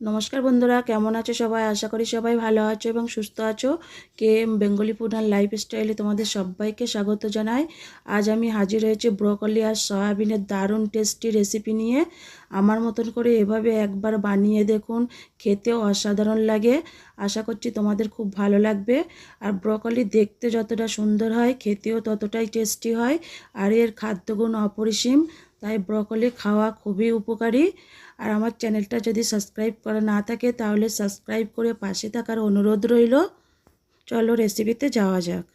নমস্কার বন্ধুরা, কেমন আছো সবাই? আশা করি সবাই ভালো আছো এবং সুস্থ আছো। কে বেঙ্গলি ফুড অ্যান্ড লাইফ স্টাইলে তোমাদের সবাইকে স্বাগত জানাই। আজ আমি হাজির হয়েছি ব্রোকলি আর সয়াবিনের দারুণ টেস্টি রেসিপি নিয়ে। আমার মতন করে এভাবে একবার বানিয়ে দেখুন, খেতেও অসাধারণ লাগে। আশা করছি তোমাদের খুব ভালো লাগবে। আর ব্রোকলি দেখতে যতটা সুন্দর হয়, খেতেও ততটাই টেস্টি হয়। আর এর খাদ্যগুণ অপরিসীম, তাই ব্রকলি খাওয়া খুবই উপকারী। আর আমার চ্যানেলটা যদি সাবস্ক্রাইব করা না থাকে, তাহলে সাবস্ক্রাইব করে পাশে থাকার অনুরোধ রইল। চলো রেসিপিতে যাওয়া যাক।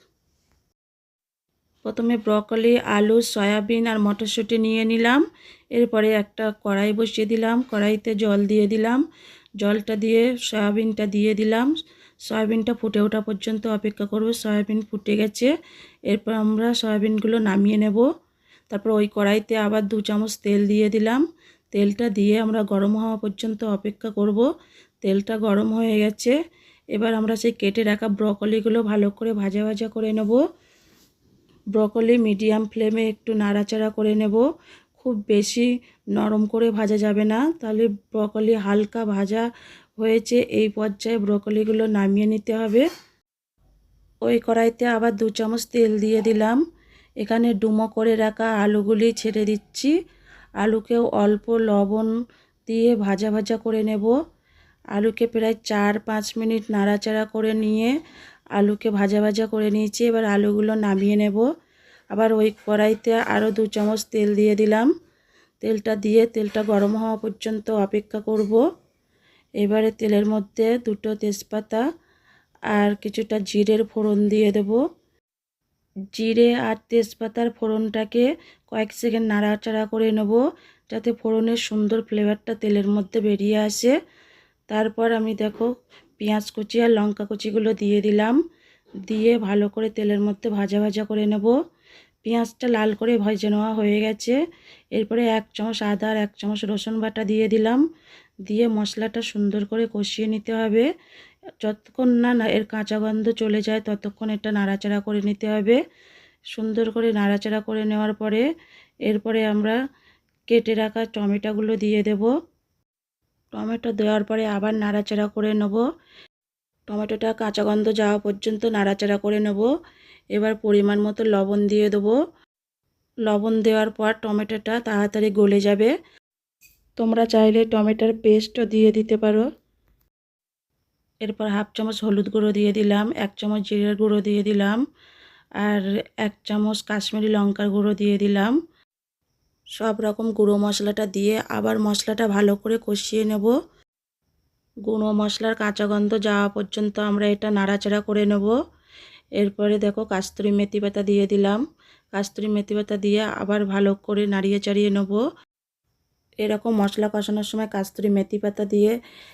প্রথমে ব্রকলি আলু সয়াবিন আর মটরশুঁটি নিয়ে নিলাম। এরপরে একটা কড়াই বসিয়ে দিলাম। কড়াইতে জল দিয়ে দিলাম। জলটা দিয়ে সয়াবিনটা দিয়ে দিলাম। সয়াবিনটা ফুটে ওঠা পর্যন্ত অপেক্ষা করব। সয়াবিন ফুটে গেছে। এরপর আমরা সয়াবিনগুলো নামিয়ে নেব। তারপর ওই কড়াইতে আবার দু চামচ তেল দিয়ে দিলাম। তেলটা দিয়ে আমরা গরম হওয়া পর্যন্ত অপেক্ষা করব। তেলটা গরম হয়ে গেছে। এবার আমরা সেই কেটে রাখা ব্রকলিগুলো ভালো করে ভাজা ভাজা করে নেব। ব্রকলি মিডিয়াম ফ্লেমে একটু নাড়াচাড়া করে নেব। খুব বেশি নরম করে ভাজা যাবে না। তাহলে ব্রকলি হালকা ভাজা হয়েছে। এই পর্যায়ে ব্রকলিগুলো নামিয়ে নিতে হবে। ওই কড়াইতে আবার দু চামচ তেল দিয়ে দিলাম। এখানে ডুমো করে রাখা আলুগুলি ছেড়ে দিচ্ছি। আলুকেও অল্প লবণ দিয়ে ভাজা ভাজা করে নেব। আলুকে প্রায় চার পাঁচ মিনিট নাড়াচাড়া করে নিয়ে আলুকে ভাজা ভাজা করে নিয়েছি। এবার আলুগুলো নামিয়ে নেব। আবার ওই কড়াইতে আরও দু চামচ তেল দিয়ে দিলাম। তেলটা দিয়ে তেলটা গরম হওয়া পর্যন্ত অপেক্ষা করব। এবারে তেলের মধ্যে দুটো তেজপাতা আর কিছুটা জিরের ফোড়ন দিয়ে দেব। জিরে আর তেজপাতার ফোড়নটাকে কয়েক সেকেন্ড নাড়াচাড়া করে নেব, যাতে ফোড়নের সুন্দর ফ্লেভারটা তেলের মধ্যে বেরিয়ে আসে। তারপর আমি দেখো পেঁয়াজ কুচি আর লঙ্কা কুচিগুলো দিয়ে দিলাম। দিয়ে ভালো করে তেলের মধ্যে ভাজা ভাজা করে নেব। পেঁয়াজটা লাল করে ভেজে নেওয়া হয়ে গেছে। এরপরে এক চামচ আদা আর এক চামচ রসুন বাটা দিয়ে দিলাম। দিয়ে মশলাটা সুন্দর করে কষিয়ে নিতে হবে। যতক্ষণ না এর কাঁচা গন্ধ চলে যায়, ততক্ষণ এটা নাড়াচাড়া করে নিতে হবে। সুন্দর করে নাড়াচাড়া করে নেওয়ার পরে এরপরে আমরা কেটে রাখা টমেটোগুলো দিয়ে দেব। টমেটো দেওয়ার পরে আবার নাড়াচাড়া করে নেব। টমেটোটা কাঁচা গন্ধ যাওয়া পর্যন্ত নাড়াচাড়া করে নেব। এবার পরিমাণ মতো লবণ দিয়ে দেবো। লবণ দেওয়ার পর টমেটোটা তাড়াতাড়ি গলে যাবে। তোমরা চাইলে টমেটোর পেস্টও দিয়ে দিতে পারো। এরপর হাফ চামচ হলুদ গুঁড়ো দিয়ে দিলাম, এক চামচ জিরের গুঁড়ো দিয়ে দিলাম, আর এক চামচ কাশ্মীরি লঙ্কার গুঁড়ো দিয়ে দিলাম। সব রকম গুঁড়ো মশলাটা দিয়ে আবার মশলাটা ভালো করে কষিয়ে নেব। গুঁড়ো মশলার কাঁচা গন্ধ যাওয়া পর্যন্ত আমরা এটা নাড়াচাড়া করে নেব। এরপরে দেখো কাস্তুরি মেথি পাতা দিয়ে দিলাম। কাস্তুরি মেথি পাতা দিয়ে আবার ভালো করে নাড়িয়ে চাড়িয়ে নেব। এরকম মশলা কষানোর সময় কাস্তুরি মেথি পাতা দিয়ে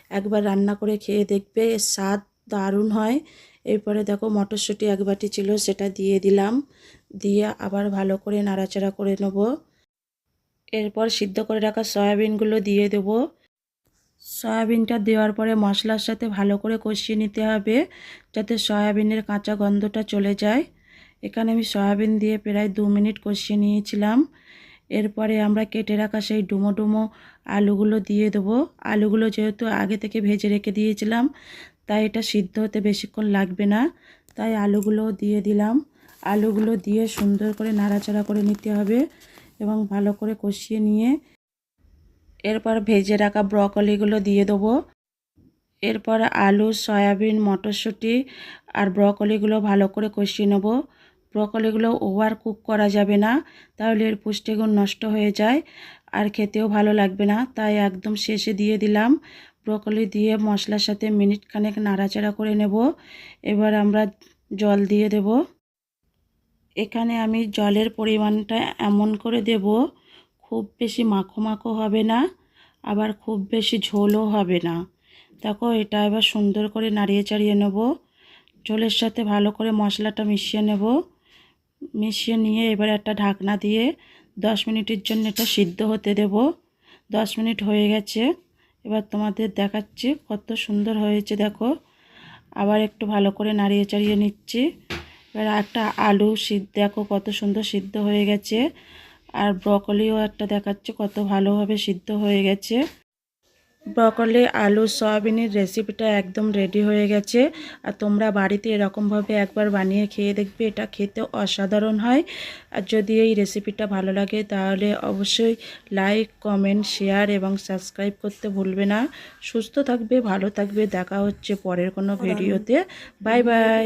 একবার রান্না করে খেয়ে দেখবে, স্বাদ দারুণ হয়। এরপরে দেখো মটরশুঁটি এক বাটি ছিল, সেটা দিয়ে দিলাম। দিয়ে আবার ভালো করে নাড়াচাড়া করে নেব। এরপর সিদ্ধ করে রাখা সয়াবিনগুলো দিয়ে দেব। সয়াবিনটা দেওয়ার পরে মশলার সাথে ভালো করে কষিয়ে নিতে হবে, যাতে সয়াবিনের কাঁচা গন্ধটা চলে যায়। এখানে আমি সয়াবিন দিয়ে প্রায় দু মিনিট কষিয়ে নিয়েছিলাম। এরপরে আমরা কেটে রাখা সেই ডুমো ডুমো আলুগুলো দিয়ে দেবো। আলুগুলো যেহেতু আগে থেকে ভেজে রেখে দিয়েছিলাম, তাই এটা সিদ্ধ হতে বেশিক্ষণ লাগবে না, তাই আলুগুলো দিয়ে দিলাম। আলুগুলো দিয়ে সুন্দর করে নাড়াচাড়া করে নিতে হবে এবং ভালো করে কষিয়ে নিয়ে এরপর ভেজে রাখা ব্রকলিগুলো দিয়ে দেবো। এরপর আলু, সয়াবিন, মটরশুঁটি আর ব্রকলিগুলো ভালো করে কষিয়ে নেব। ব্রকলিগুলো ওভার কুক করা যাবে না, তাহলে এর পুষ্টিগুণ নষ্ট হয়ে যায়, আর খেতেও ভালো লাগবে না। তাই একদম শেষে দিয়ে দিলাম। ব্রকলি দিয়ে মশলার সাথে মিনিট খানেক নাড়াচাড়া করে নেব। এবার আমরা জল দিয়ে দেব। এখানে আমি জলের পরিমাণটা এমন করে দেব, খুব বেশি মাখো মাখো হবে না, আবার খুব বেশি ঝোলও হবে না। দেখো, এটা এবার সুন্দর করে নাড়িয়ে চাড়িয়ে নেব। ঝোলের সাথে ভালো করে মশলাটা মিশিয়ে নেব। মিশিয়ে নিয়ে এবার একটা ঢাকনা দিয়ে দশ মিনিটের জন্য এটা সিদ্ধ হতে দেব। দশ মিনিট হয়ে গেছে। এবার তোমাদের দেখাচ্ছি কত সুন্দর হয়েছে, দেখো। আবার একটু ভালো করে নাড়িয়ে চাড়িয়ে নিচ্ছি। এবার একটা আলু সিদ্ধ, দেখো কত সুন্দর সিদ্ধ হয়ে গেছে। আর ব্রকলিও একটা দেখাচ্ছে কত ভালোভাবে সিদ্ধ হয়ে গেছে। ব্রকলি আলু সয়াবিনের রেসিপিটা একদম রেডি হয়ে গেছে। আর তোমরা বাড়িতে এরকমভাবে একবার বানিয়ে খেয়ে দেখবে এটা খেতে অসাধারণ হয়। আর যদি এই রেসিপিটা ভালো লাগে তাহলে অবশ্যই লাইক কমেন্ট শেয়ার এবং সাবস্ক্রাইব করতে ভুলবে না। সুস্থ থাকবে ভালো থাকবে। দেখা হচ্ছে পরের কোনো ভিডিওতে। Bye bye.